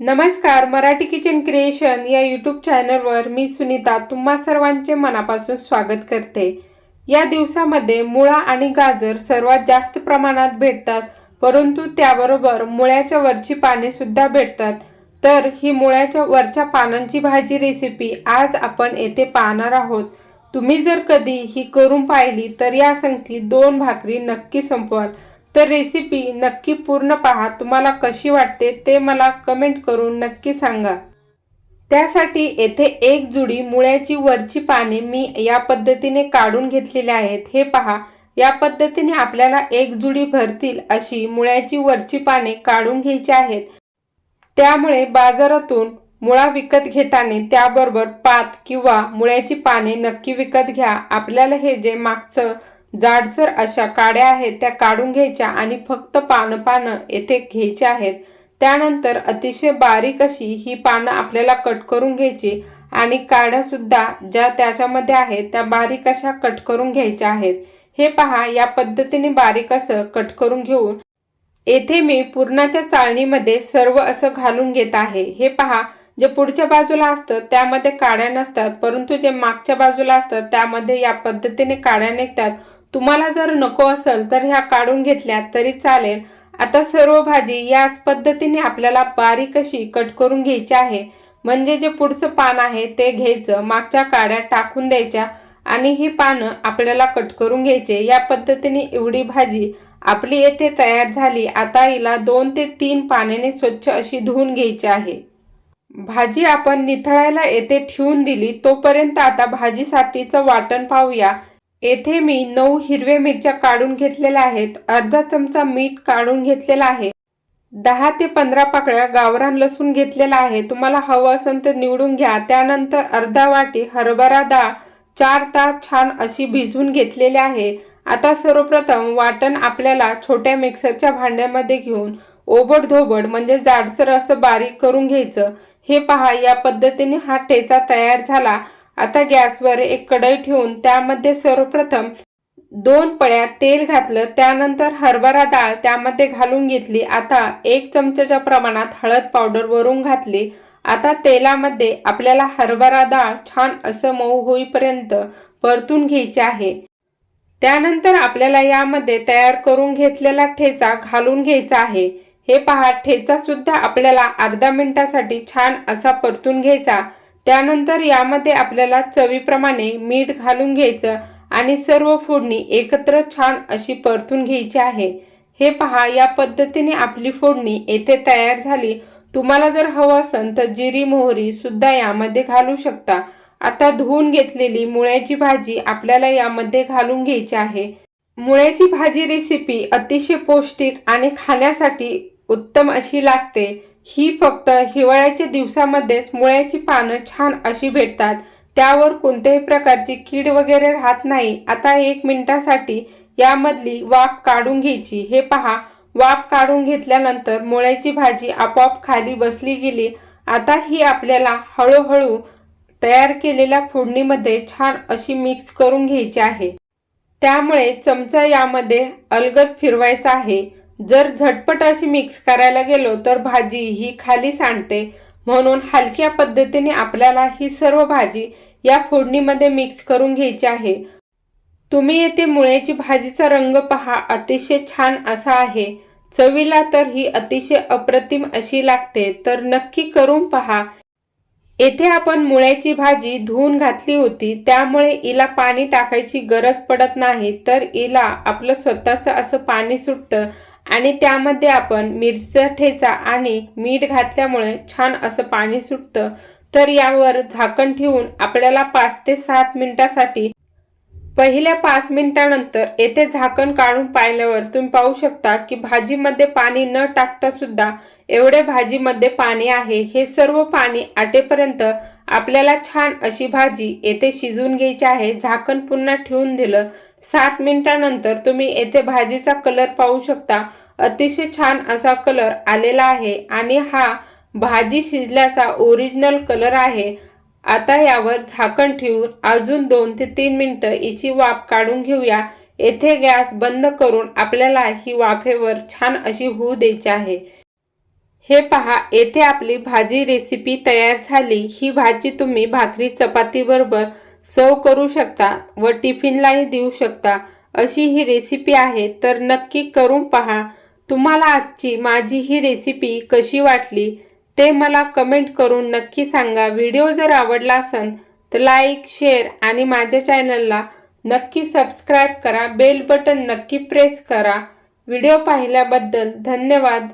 नमस्कार Marathi kitchen creation या YouTube चॅनलवर मी सुनीता तुम्हा सर्वांचे मनापासून स्वागत करते. या दिवसामध्ये मुळा आणि गाजर सर्वात जास्त प्रमाणात भेटतात परंतु त्याबरोबर मुळ्याच्या वरची पाने सुद्धा भेटतात. तर ही मुळ्याच्या वरच्या पानांची भाजी रेसिपी आज आपण येथे पाहणार आहोत. तुम्ही जर कधी ही करून पाहिली तर या संगती दोन भाकरी नक्की संपवाल. तर रेसिपी नक्की पूर्ण पहा. तुम्हाला कशी वाटते ते मला कमेंट करून नक्की सांगा. त्यासाठी येथे एक जुडी मुळ्याची वरची पाने मी या पद्धतीने काढून घेतलेली आहेत. हे पहा. या पद्धतीने आपल्याला एक जुडी भरतील अशी मुळ्याची वरची पाने काढून घ्यायची आहेत. त्यामुळे बाजारातून मुळा विकत घेताना त्याबरोबर पात किंवा मुळ्याची पाने नक्की विकत घ्या. आपल्याला हे जे मागचं जाडसर अशा काड्या आहेत त्या काढून घ्यायच्या आणि फक्त पानं पानं येथे घ्यायचे आहेत. त्यानंतर अतिशय बारीक अशी ही पानं आपल्याला कट करून घ्यायची आणि काड्या सुद्धा ज्या त्याच्यामध्ये आहेत त्या बारीक अशा कट करून घ्यायच्या आहेत. हे पहा या पद्धतीने बारीक असं कट करून घेऊन येथे मी पूर्णाच्या चाळणीमध्ये सर्व असं घालून घेत आहे. हे पहा जे पुढच्या बाजूला असतं त्यामध्ये काड्या नसतात परंतु जे मागच्या बाजूला असतात त्यामध्ये या पद्धतीने काड्या निघतात. तुम्हाला जर नको असेल तर ह्या काढून घेतल्या तरी चालेल. आता सर्व भाजी याच पद्धतीने आपल्याला बारीक अशी कट करून घ्यायची आहे. म्हणजे जे पुढचं पान आहे ते घ्यायचं मागच्या काड्या टाकून द्यायच्या आणि ही पानं आपल्याला कट करून घ्यायचे. या पद्धतीने एवढी भाजी आपली येथे तयार झाली. आता हिला दोन ते तीन पाण्याने स्वच्छ अशी धुवून घ्यायची आहे. भाजी आपण निथळायला येथे ठेवून दिली तोपर्यंत आता भाजीसाठीचं वाटण पाहूया. येथे मी नऊ हिरव्या मिरच्या काढून घेतलेल्या आहेत. अर्धा चमचा मीठ काढून घेतलेला आहे. दहा ते पंधरा पाकळ्या गावरान लसूण घेतलेला आहे. तुम्हाला हवं असेल तर निवडून घ्या. त्यानंतर अर्धा वाटी हरभरा डाळ चार तास छान अशी भिजवून घेतलेली आहे. आता सर्वप्रथम वाटण आपल्याला छोट्या मिक्सरच्या भांड्यामध्ये घेऊन ओबड धोबड म्हणजे जाडसर असं बारीक करून घ्यायचं. हे पहा या पद्धतीने हा ठेचा तयार झाला. आता गॅसवर एक कढई ठेवून त्यामध्ये सर्वप्रथम दोन पळ्या तेल घातलं त्यानंतर हरभरा डाळ त्यामध्ये घालून घेतली. आता एक चमच्याच्या प्रमाणात हळद पावडर वरून घातली. आता तेलामध्ये आपल्याला हरभरा डाळ छान असं मऊ होईपर्यंत परतून घ्यायचे आहे. त्यानंतर आपल्याला यामध्ये तयार करून घेतलेला ठेचा घालून घ्यायचा आहे. हे पहा ठेचा सुद्धा आपल्याला अर्धा मिनिटासाठी छान असा परतून घ्यायचा. त्यानंतर यामध्ये आपल्याला चवीप्रमाणे मीठ घालून घ्यायचं आणि सर्व फोडणी एकत्र छान अशी परतून घ्यायची आहे. हे पहा या पद्धतीने आपली फोडणी येथे तयार झाली. तुम्हाला जर हवं असेल तर जिरी मोहरी सुद्धा यामध्ये घालू शकता. आता धुवून घेतलेली मुळ्याची भाजी आपल्याला यामध्ये घालून घ्यायची आहे. मुळ्याची भाजी रेसिपी अतिशय पौष्टिक आणि खाण्यासाठी उत्तम अशी लागते. ही फक्त हिवाळ्याच्या दिवसामध्येच मुळ्याची पानं छान अशी भेटतात. त्यावर कोणत्याही प्रकारची कीड वगैरे राहत नाही. आता एक मिनिटासाठी यामधली वाफ काढून घ्यायची. हे पहा. वाफ काढून घेतल्यानंतर मुळ्याची भाजी आपोआप खाली बसली गेली. आता ही आपल्याला हळूहळू तयार केलेल्या फोडणीमध्ये छान अशी मिक्स करून घ्यायची आहे. त्यामुळे चमचा यामध्ये अलगद फिरवायचा आहे. जर झटपट अशी मिक्स करायला गेलो तर भाजी ही खाली सांडते. म्हणून हलक्या पद्धतीने आपल्याला ही सर्व भाजी या फोडणीमध्ये मिक्स करून घ्यायची आहे. तुम्ही येथे मुळ्याची भाजीचा रंग पहा अतिशय छान असा आहे. चवीला तर ही अतिशय अप्रतिम अशी लागते तर नक्की करून पहा. येथे आपण मुळ्याची भाजी धुवून घातली होती त्यामुळे हिला पाणी टाकायची गरज पडत नाही तर हिला आपलं स्वतःचं असं पाणी सुटतं. आणि त्यामध्ये आपण मिरचा ठेचा आणि मीठ घातल्यामुळे छान असं पाणी सुटतं. तर यावर झाकण ठेवून आपल्याला पाच ते सात मिनिटासाठी पहिल्या पाच मिनिटानंतर येथे झाकण काढून पाहिल्यावर तुम्ही पाहू शकता की भाजीमध्ये पाणी न टाकता सुद्धा एवढे भाजीमध्ये पाणी आहे. हे सर्व पाणी आटेपर्यंत आपल्याला छान अशी भाजी येथे शिजून घ्यायची आहे. झाकण पुन्हा ठेवून दिलं सात मिनिटानंतर तुम्ही येथे भाजीचा कलर पाहू शकता. अतिशय छान असा कलर आलेला आहे आणि हा भाजी शिजल्याचा ओरिजिनल कलर आहे. आता यावर झाकण ठेवून अजून दोन ते तीन मिनटं हिची वाफ काढून घेऊया. येथे गॅस बंद करून आपल्याला ही वाफेवर छान अशी होऊ द्यायची आहे. हे पहा येथे आपली भाजी रेसिपी तयार झाली. ही भाजी तुम्ही भाकरी चपातीबरोबर सर्व करू शकता व टिफिनलाही देऊ शकता. अशी ही रेसिपी आहे तर नक्की करून पहा. तुम्हाला आजची माझी ही रेसिपी कशी वाटली ते मला कमेंट करून नक्की सांगा. व्हिडिओ जर आवडला असेल तर लाईक शेअर आणि माझ्या चॅनलला नक्की सबस्क्राईब करा. बेल बटन नक्की प्रेस करा. व्हिडिओ पाहिल्याबद्दल धन्यवाद.